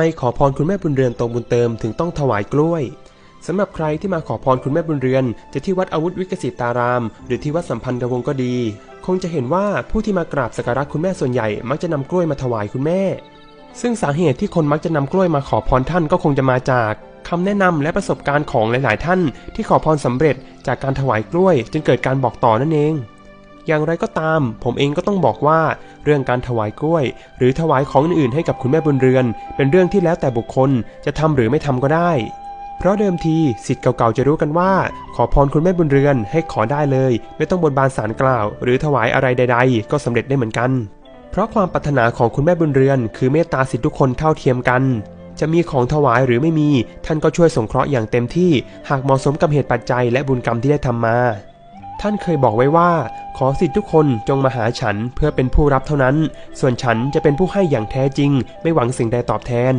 ไมขอพรคุณแม่บุญเรือนตรงบุญเติมถึงต้องถวายกล้วยสำหรับใครที่มาขอพรคุณแม่บุญเรือน จะที่วัดอาวุธวิกสิตาราม หรือที่วัดสัมพันธ์กวงก็ดี คงจะเห็นว่าผู้ที่มากราบสักการะคุณแม่ส่วนใหญ่มักจะนำกล้วยมาถวายคุณแม่ ซึ่งสาเหตุที่คนมักจะนำกล้วยมาขอพรท่านก็คงจะมาจากคำแนะนำและประสบการณ์ของหลาย ๆ ท่าน ที่ขอพรสำเร็จจากการถวายกล้วย จึงเกิดการบอกต่อนั่นเอง อย่างไรก็ตาม ผมเองก็ต้องบอกว่า เรื่องการถวายกล้วย หรือถวายของอื่นๆให้กับคุณแม่บุญเรือน เป็นเรื่องที่แล้วแต่บุคคลจะทำหรือไม่ทำก็ได้ เพราะเดิมทีสิทธิ์เก่าๆจะรู้กันว่า ขอพรคุณแม่บุญเรือนให้ขอได้เลย ไม่ต้องบนบานสารกล่าว หรือถวายอะไรใด ๆ ก็สำเร็จได้เหมือนกัน เพราะความปรารถนาของคุณแม่บุญเรือน คือเมตตาสิทธิทุกคนเท่าเทียมกันจะมีของถวายหรือไม่มี ท่านก็ช่วยสงเคราะห์อย่างเต็มที่ หากเหมาะสมกับเหตุปัจจัยและบุญกรรมที่ได้ทำมา ท่านเคยบอกไว้ว่า ขอสิทธิทุกคนจงมาหาฉันเพื่อเป็นผู้รับเท่านั้น ส่วนฉันจะเป็นผู้ให้อย่างแท้จริง ไม่หวังสิ่งใดตอบแทน